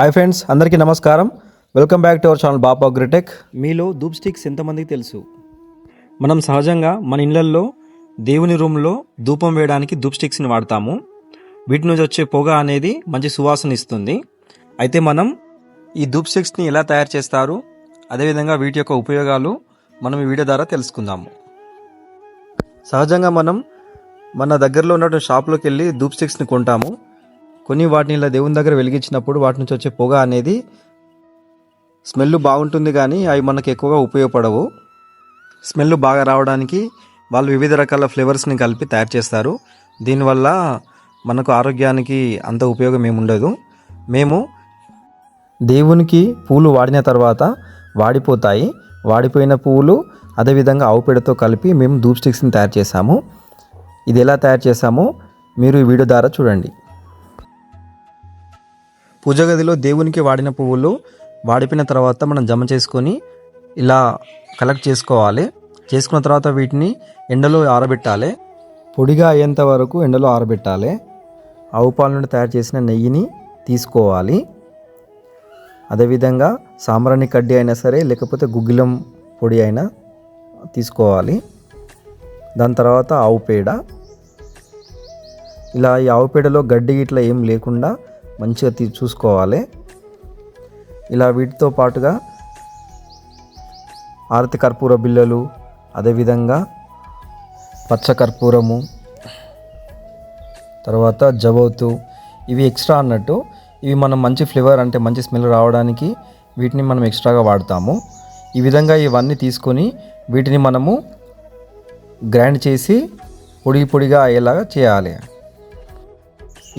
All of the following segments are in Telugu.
హాయ్ ఫ్రెండ్స్ అందరికీ నమస్కారం. Welcome back to our channel Baba Agritech. మీలో ధూప్ స్టిక్స్ ఎంతమందికి తెలుసు? మనం సహజంగా మన ఇళ్ళల్లో దేవుని రూమ్లో ధూపం వేయడానికి ధూప్ స్టిక్స్ని వాడతాము. వీటి నుంచి వచ్చే పొగ అనేది మంచి సువాసన ఇస్తుంది. అయితే మనం ఈ ధూప్ స్టిక్స్ని ఎలా తయారు చేస్తారు? అదేవిధంగా వీటి యొక్క ఉపయోగాలు మనం ఈ వీడియో ద్వారా తెలుసుకుందాము. సహజంగా మనం మన దగ్గరలో ఉన్నటువంటి షాప్లోకి వెళ్ళి ధూప్ స్టిక్స్ని కొంటాము. కొన్ని వాటిని ఇలా దేవుని దగ్గర వెలిగించినప్పుడు వాటి నుంచి వచ్చే పొగ అనేది స్మెల్ బాగుంటుంది కానీ అవి మనకు ఎక్కువగా ఉపయోగపడవు. స్మెల్ బాగా రావడానికి వాళ్ళు వివిధ రకాల ఫ్లేవర్స్ని కలిపి తయారు చేస్తారు. దీనివల్ల మనకు ఆరోగ్యానికి అంత ఉపయోగం ఏమి ఉండదు. మేము దేవునికి పూలు వాడిన తర్వాత వాడిపోతాయి. వాడిపోయిన పువ్వులు అదేవిధంగా ఆవు పేడతో కలిపి మేము ధూప్ స్టిక్స్ని తయారు చేసాము ఇది ఎలా తయారు చేసామో మీరు ఈ వీడియో ద్వారా చూడండి. పూజ గదిలో దేవునికి వాడిన పువ్వులు వాడిపోయిన తర్వాత మనం జమ చేసుకొని ఇలా కలెక్ట్ చేసుకోవాలి. చేసుకున్న తర్వాత వీటిని ఎండలో ఆరబెట్టాలి. పొడిగా అయ్యేంత వరకు ఎండలో ఆరబెట్టాలి. ఆవు పాల నుండి తయారు చేసిన నెయ్యిని తీసుకోవాలి. అదేవిధంగా సాంబ్రాణి కడ్డీ అయినా సరే లేకపోతే గుగ్గిలం పొడి అయినా తీసుకోవాలి. దాని తర్వాత ఆవు పేడ. ఇలా ఈ ఆవు పేడలో గడ్డి ఇట్లా ఏం లేకుండా మంచిగా తీ చూసుకోవాలి. ఇలా వీటితో పాటుగా ఆరతి కర్పూర బిళ్ళలు అదేవిధంగా పచ్చ కర్పూరము తర్వాత జబౌతు ఇవి ఎక్స్ట్రా అన్నట్టు ఇవి మనం మంచి ఫ్లేవర్ అంటే మంచి స్మెల్ రావడానికి వీటిని మనం ఎక్స్ట్రాగా వాడతాము. ఈ విధంగా ఇవన్నీ తీసుకొని వీటిని మనము గ్రైండ్ చేసి పొడి పొడిగా అయ్యేలాగా చేయాలి.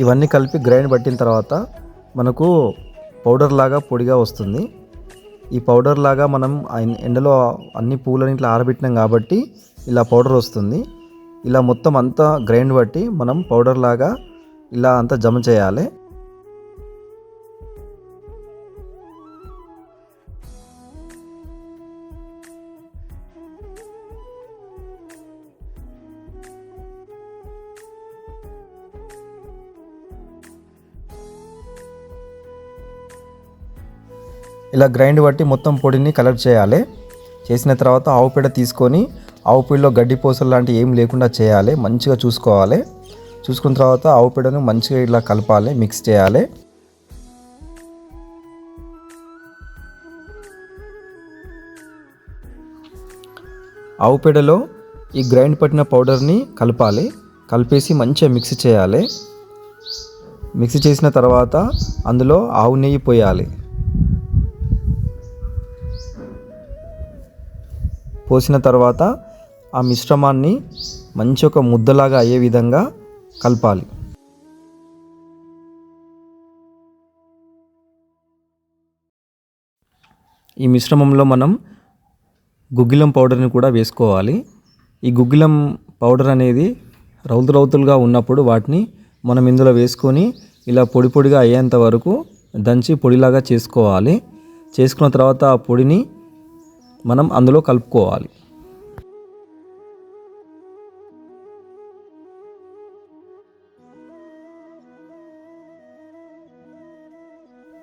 ఇవన్నీ కలిపి గ్రైండ్ పట్టిన తర్వాత మనకు పౌడర్ లాగా పొడిగా వస్తుంది. ఈ పౌడర్ లాగా మనం ఆ ఎండలో అన్ని పూలని ఇట్లా ఆరబెట్టినాం కాబట్టి ఇలా పౌడర్ వస్తుంది. ఇలా మొత్తం అంతా గ్రైండ్ పట్టి మనం పౌడర్ లాగా ఇలా అంతా జమ చేయాలి. ఇలా గ్రైండ్ పట్టి మొత్తం పొడిని కలెక్ట్ చేయాలి. చేసిన తర్వాత ఆవు పేడ తీసుకొని ఆవు పేడలో గడ్డి పూసలు లాంటివి ఏం లేకుండా చేయాలి. మంచిగా చూసుకోవాలి. చూసుకున్న తర్వాత ఆవు పేడను మంచిగా ఇలా కలపాలి మిక్స్ చేయాలి. ఆవు పేడలో ఈ గ్రైండ్ పట్టిన పౌడర్ని కలపాలి. కలిపేసి మంచిగా మిక్స్ చేయాలి. మిక్స్ చేసిన తర్వాత అందులో ఆవు నెయ్యి పోయాలి. పోసిన తర్వాత ఆ మిశ్రమాన్ని మంచి ఒక ముద్దలాగా అయ్యే విధంగా కలపాలి. ఈ మిశ్రమంలో మనం గుగ్గిలం పౌడర్ని కూడా వేసుకోవాలి. ఈ గుగ్గిలం పౌడర్ అనేది రౌతు రౌతులుగా ఉన్నప్పుడు వాటిని మనం ఇందులో వేసుకొని ఇలా పొడి పొడిగా అయ్యేంత వరకు దంచి పొడిలాగా చేసుకోవాలి. చేసుకున్న తర్వాత ఆ పొడిని మనం అందులో కలుపుకోవాలి.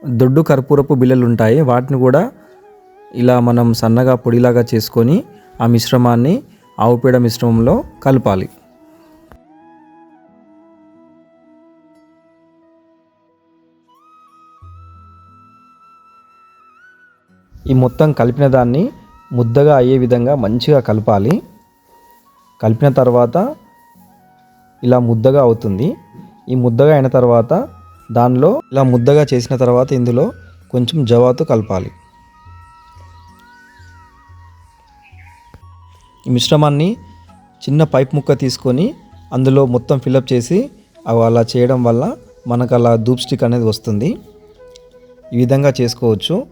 దొడ్డు కర్పూరపు బిళ్ళలు ఉంటాయి వాటిని కూడా ఇలా మనం సన్నగా పొడిలాగా చేసుకొని ఆ మిశ్రమాన్ని ఆవు పేడ మిశ్రమంలో కలపాలి. ఈ మొత్తం కలిపిన దాన్ని ముద్దగా అయ్యే విధంగా మంచిగా కలపాలి. కలిపిన తర్వాత ఇలా ముద్దగా అవుతుంది. ఈ ముద్దగా అయిన తర్వాత దానిలో ఇలా ముద్దగా చేసిన తర్వాత ఇందులో కొంచెం జవాతు కలపాలి. ఈ మిశ్రమాన్ని చిన్న పైప్ ముక్క తీసుకొని అందులో మొత్తం ఫిలప్ చేసి అవి అలా చేయడం వల్ల మనకు అలా ధూప్ స్టిక్ అనేది వస్తుంది. ఈ విధంగా చేసుకోవచ్చు.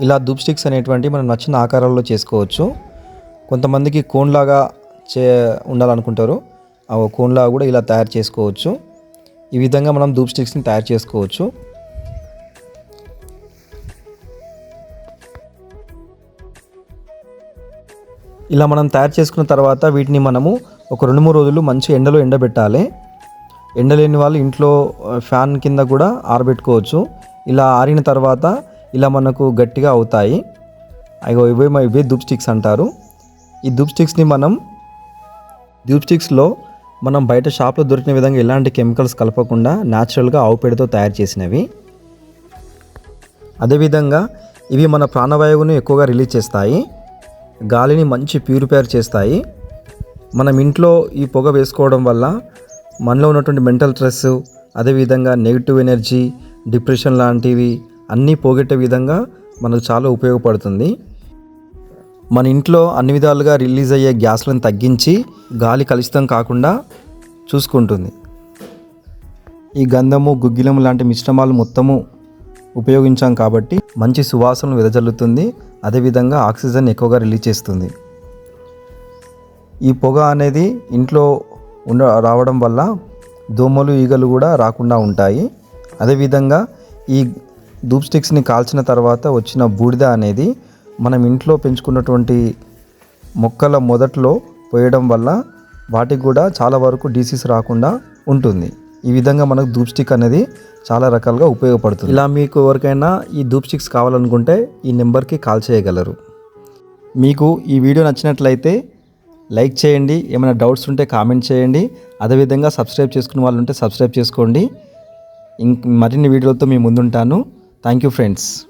ఇలా ధూప్ స్టిక్స్ అనేటువంటి మనం నచ్చిన ఆకారాల్లో చేసుకోవచ్చు. కొంతమందికి కోన్లాగా చే ఉండాలనుకుంటారు. ఆ కోన్లాగా కూడా ఇలా తయారు చేసుకోవచ్చు. ఈ విధంగా మనం ధూప్ స్టిక్స్ని తయారు చేసుకోవచ్చు. ఇలా మనం తయారు చేసుకున్న తర్వాత వీటిని మనము ఒక రెండు మూడు రోజులు మంచి ఎండలో ఎండబెట్టాలి. ఎండలేని వాళ్ళు ఇంట్లో ఫ్యాన్ కింద కూడా ఆరబెట్టుకోవచ్చు. ఇలా ఆరిన తర్వాత ఇలా మనకు గట్టిగా అవుతాయి. అయ్యో ఇవే ఇవే ధూప్ స్టిక్స్ అంటారు. ఈ దూప్ స్టిక్స్ని మనం దూప్ స్టిక్స్లో మనం బయట షాప్లో దొరికిన విధంగా ఎలాంటి కెమికల్స్ కలపకుండా న్యాచురల్గా ఆవు పేడతో తయారు చేసినవి. అదేవిధంగా ఇవి మన ప్రాణవాయువును ఎక్కువగా రిలీజ్ చేస్తాయి. గాలిని మంచి ప్యూరిఫైర్ చేస్తాయి. మనం ఇంట్లో ఈ పొగ వేసుకోవడం వల్ల మనలో ఉన్నటువంటి మెంటల్ స్ట్రెస్ అదేవిధంగా నెగిటివ్ ఎనర్జీ డిప్రెషన్ లాంటివి అన్నీ పోగొట్టే విధంగా మనకు చాలా ఉపయోగపడుతుంది. మన ఇంట్లో అన్ని విధాలుగా రిలీజ్ అయ్యే గ్యాస్లను తగ్గించి గాలి కలుషితం కాకుండా చూసుకుంటుంది. ఈ గంధము గుగ్గిలం లాంటి మిశ్రమాలు మొత్తము ఉపయోగించాం కాబట్టి మంచి సువాసనలు వెదజల్లుతుంది. అదేవిధంగా ఆక్సిజన్ ఎక్కువగా రిలీజ్ చేస్తుంది. ఈ పొగ అనేది ఇంట్లో ఉండ రావడం వల్ల దోమలు ఈగలు కూడా రాకుండా ఉంటాయి. అదేవిధంగా ఈ ధూప్ స్టిక్స్ని కాల్చిన తర్వాత వచ్చిన బూడిద అనేది మనం ఇంట్లో పెంచుకున్నటువంటి మొక్కల మొదట్లో పోయడం వల్ల వాటికి కూడా చాలా వరకు డిసీజ్ రాకుండా ఉంటుంది. ఈ విధంగా మనకు ధూప్ స్టిక్ అనేది చాలా రకాలుగా ఉపయోగపడుతుంది. ఇలా మీకు ఎవరికైనా ఈ ధూప్ స్టిక్స్ కావాలనుకుంటే ఈ నెంబర్కి కాల్ చేయగలరు. మీకు ఈ వీడియో నచ్చినట్లయితే లైక్ చేయండి ఏమైనా డౌట్స్ ఉంటే కామెంట్ చేయండి అదేవిధంగా సబ్స్క్రైబ్ చేసుకున్న వాళ్ళు ఉంటే సబ్స్క్రైబ్ చేసుకోండి. ఇంక మరిన్ని వీడియోలతో మీ ముందుంటాను. Thank you friends.